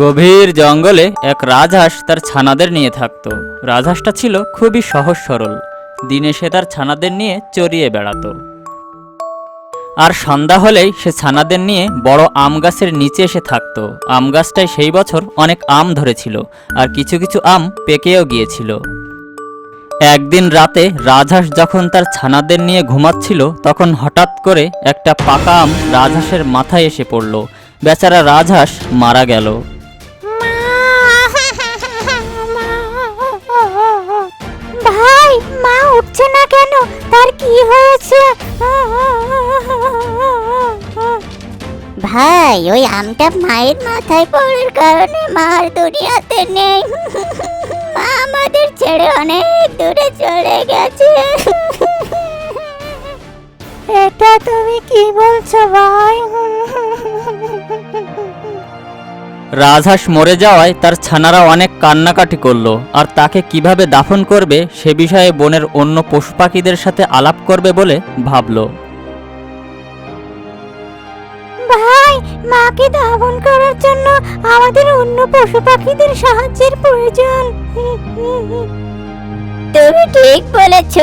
গভীর জঙ্গলে এক রাজহাঁস তার ছানাদের নিয়ে থাকতো। রাজহাঁসটা ছিল খুবই সহজ সরল। দিনে সে তার ছানাদের নিয়ে চড়িয়ে বেড়াতো। আর সন্ধ্যা হলেই সে ছানাদের নিয়ে বড় আম গাছের নিচে এসে থাকতো। আম গাছটায় সেই বছর অনেক আম ধরেছিল আর কিছু কিছু আম পেকেও গিয়েছিল। একদিন রাতে রাজহাঁস যখন তার ছানাদের নিয়ে ঘুমাচ্ছিল, তখন হঠাৎ করে একটা পাকা আম রাজহাঁসের মাথায় এসে পড়ল। বেচারা রাজহাঁস মারা গেল। উঠছে না কেন? তার কি হয়েছে? ভাই, ওই আমটা মায়ের মাথায় পড়ার কারণে মার দুনিয়াতে নেই। মা আমাদের ছেড়ে অনেক দূরে চলে গেছে। এটা তুমি কি বলছো ভাই? রাজহাঁস মরে যাওয়ায় তার ছানারা অনেক কান্নাকাটি করল, আর তাকে কীভাবে দাফন করবে সে বিষয়ে বনের অন্য পশু পাখিদের সাথে আলাপ করবে বলে ভাবল। ভাই, মাকে দাফন করার জন্য আমাদের অন্য পশু পাখিদের সাহায্যের প্রয়োজন। তুমি ঠিক বলেছ,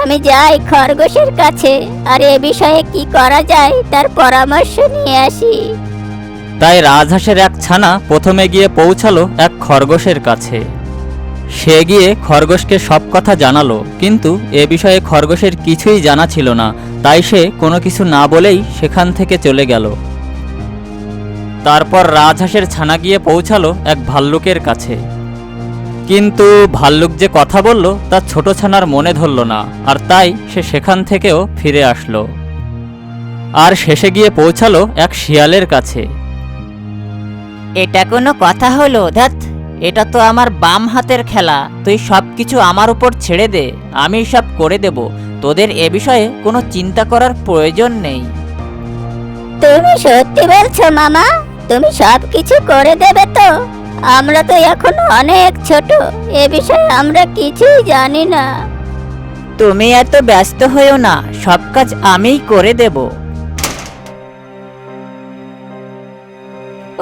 আমি যাই খরগোশের কাছে, আর এ বিষয়ে কি করা যায় তার পরামর্শ নিয়ে আসি। তাই রাজহাঁসের এক ছানা প্রথমে গিয়ে পৌঁছালো এক খরগোশের কাছে। সে গিয়ে খরগোশকে সব কথা জানালো, কিন্তু এ বিষয়ে খরগোশের কিছুই জানা ছিল না, তাই সে কোনো কিছু না বলেই সেখান থেকে চলে গেল। তারপর রাজহাঁসের ছানা গিয়ে পৌঁছালো এক ভাল্লুকের কাছে। কিন্তু ভাল্লুক যে কথা বলল তা ছোট ছানার মনে ধরল না, আর তাই সে সেখান থেকেও ফিরে আসলো। আর শেষে গিয়ে পৌঁছালো এক শিয়ালের কাছে। এটা কোনো কথা হলো ধ্যাত এটা তো আমার বাম হাতের খেলা। তুই সব কিছু আমার উপর ছেড়ে দে আমি সব করে দেব। তোদের এ বিষয়ে কোনো চিন্তা করার প্রয়োজন নেই। তুমি সত্যি বলছো মামা? তুমি সব কিছু করে দেবে তো? আমরা তো এখন অনেক ছোট এ বিষয়ে আমরা কিছুই জানি না। তুমি এত ব্যস্ত হয়েও না সব কাজ আমিই করে দেব।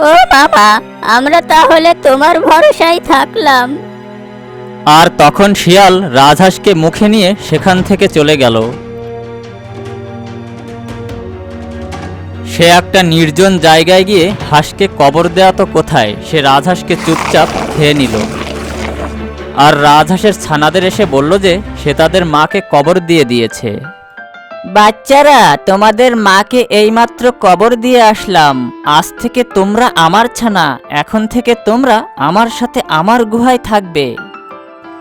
ও বাবা, আমরা তাহলে তোমার ভরসায় থাকলাম। আর তখন শিয়াল রাজহাঁসকে মুখে নিয়ে সেখান থেকে চলে গেল। সে একটা নির্জন জায়গায় গিয়ে হাঁসকে কবর দেয়া তো কোথায়, সে রাজহাঁসকে চুপচাপ খেয়ে নিল। আর রাজহাঁসের ছানাদের এসে বলল যে, সে তাদের মাকে কবর দিয়ে দিয়েছে। বাচ্চারা তোমাদের মাকে এইমাত্র কবর দিয়ে আসলাম। আজ থেকে তোমরা আমার ছানা এখন থেকে তোমরা আমার সাথে আমার গুহায় থাকবে।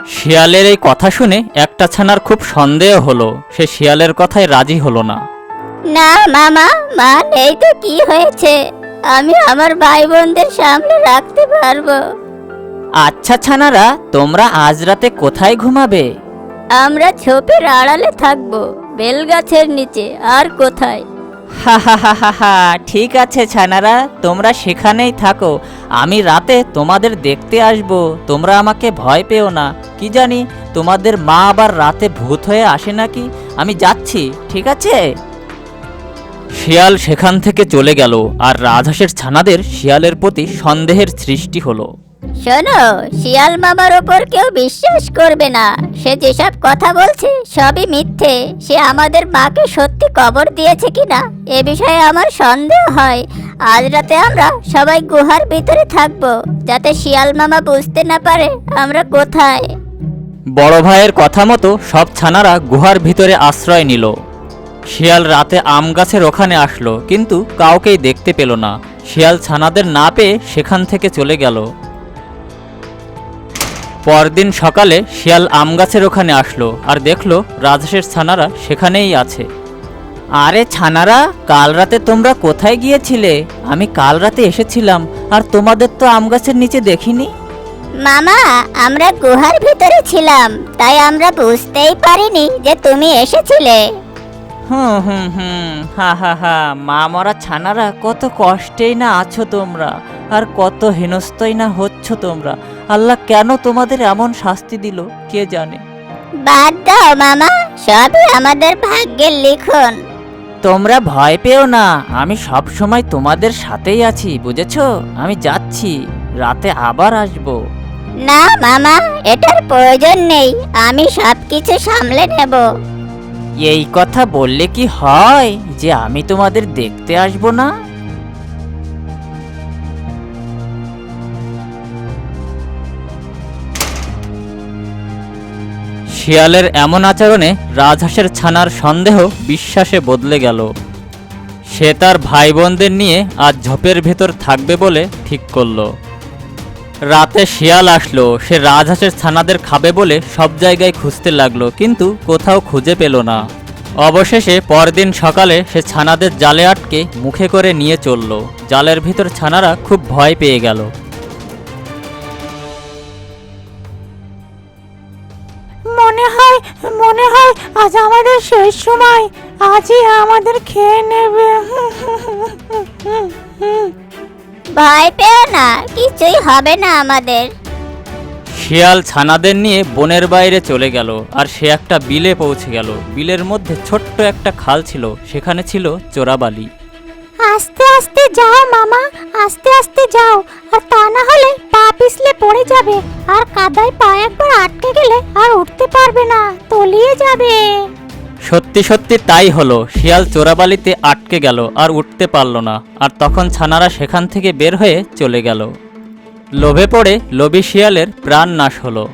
শিয়ালের এই কথা শুনে একটা ছানার খুব সন্দেহ হলো। সে শিয়ালের কথায় রাজি হলো না। না মামা মা নেই তো কি হয়েছে? আমি আমার ভাই বোনদের সামনে রাখতে পারব। আচ্ছা ছানারা তোমরা আজ রাতে কোথায় ঘুমাবে? আমরা ছোপের আড়ালে থাকব। বেলগাছের নিচে, আর কোথায়? হা হা হা হা ঠিক আছে ছানারা, তোমরা সেখানেই থাকো। আমি রাতে তোমাদের দেখতে আসব, তোমরা আমাকে ভয় পেও না। কি জানি, তোমাদের মা আবার রাতে ভূত হয়ে আসে নাকি? আমি যাচ্ছি, ঠিক আছে? শিয়াল সেখান থেকে চলে গেল, আর রাজহাঁসের ছানাদের শিয়ালের প্রতি সন্দেহের সৃষ্টি হলো। শোনো, শিয়াল মামার ওপর কেউ বিশ্বাস করবে না। সে যেসব কথা বলছে, সবই মিথ্যে। সে আমাদের মাকে সত্যি কবর দিয়েছে কিনা, এ বিষয়ে আমার সন্দেহ হয়। আজ রাতে আমরা সবাই গুহার ভিতরে থাকব, যাতে শিয়াল মামা বুঝতে না পারে আমরা কোথায়। বড় ভাইয়ের কথা মতো সব ছানারা গুহার ভিতরে আশ্রয় নিল। শিয়াল রাতে আম গাছের ওখানে আসলো, কিন্তু কাউকেই দেখতে পেল না। শিয়াল ছানাদের না পেয়ে সেখান থেকে চলে গেল। পরদিন সকালে শিয়াল আম গাছের ওখানে আসলো আর দেখল রাজহাঁসের ছানারা সেখানেই আছে। আরে ছানারা কাল রাতে তোমরা কোথায় গিয়েছিলে? আমি কাল রাতে এসেছিলাম আর তোমাদের তো আম গাছের নিচে দেখিনি। মামা আমরা গুহার ভিতরে ছিলাম তাই আমরা বুঝতেই পারিনি যে তুমি এসেছিলে। হুম হুম হুম। হা হা হা। মা মরা ছানারা কত কষ্টেই না আছো তোমরা আর কত হেনস্তই না হচ্ছ তোমরা। আল্লাহ কেন তোমাদের এমন শাস্তি দিল কে জানে? বাদ দাও মামা সবই আমাদের ভাগ্যের লিখন। তোমরা ভয় পেও না আমি সব সময় তোমাদের সাথেই আছি বুঝেছ? আমি যাচ্ছি রাতে আবার আসব। না মামা এটার প্রয়োজন নেই আমি সব কিছু সামলে নেব। এই কথা বললে কি হয় যে আমি তোমাদের দেখতে আসব না? শিয়ালের এমন আচরণে রাজহাঁসের ছানার সন্দেহ বিশ্বাসে বদলে গেল। সে তার ভাই বোনদের নিয়ে আজ ঝোপের ভেতর থাকবে বলে ঠিক করল। রাতে শিয়াল আসলো, সে রাজহাঁসের ছানাদের খাবে বলে সব জায়গায় খুঁজতে লাগল, কিন্তু কোথাও খুঁজে পেল না। অবশেষে পরদিন সকালে সে ছানাদের জালে আটকে মুখে করে নিয়ে চলল। জালের ভিতর ছানারা খুব ভয় পেয়ে গেল। মনে হয় মনে হয় আজ আমাদের শেষ সময়। আজই আমাদের খেয়ে নেবে। ভয় পেও না কিছুই হবে না আমাদের। শিয়াল ছানাদের নিয়ে বনের বাইরে চলে গেল আর সে একটা বিলে পৌঁছে গেল। বিলের মধ্যে ছোট্ট একটা খাল ছিল সেখানে ছিল চোরাবালি। আস্তে আস্তে যাও মামা আস্তে আস্তে যাও আর তা না হলে পা পিছলে পড়ে যাবে আর কাদায় পা একবার আটকে গেলে আর উঠতে পারবে না তলিয়ে যাবে। সত্যি সত্যি তাই হলো, শিয়াল চোরাবালিতে আটকে গেল আর উঠতে পারল না, আর তখন ছানারা সেখান থেকে বের হয়ে চলে গেল। লোভে পড়ে লোভী শিয়ালের প্রাণ নাশ হলো।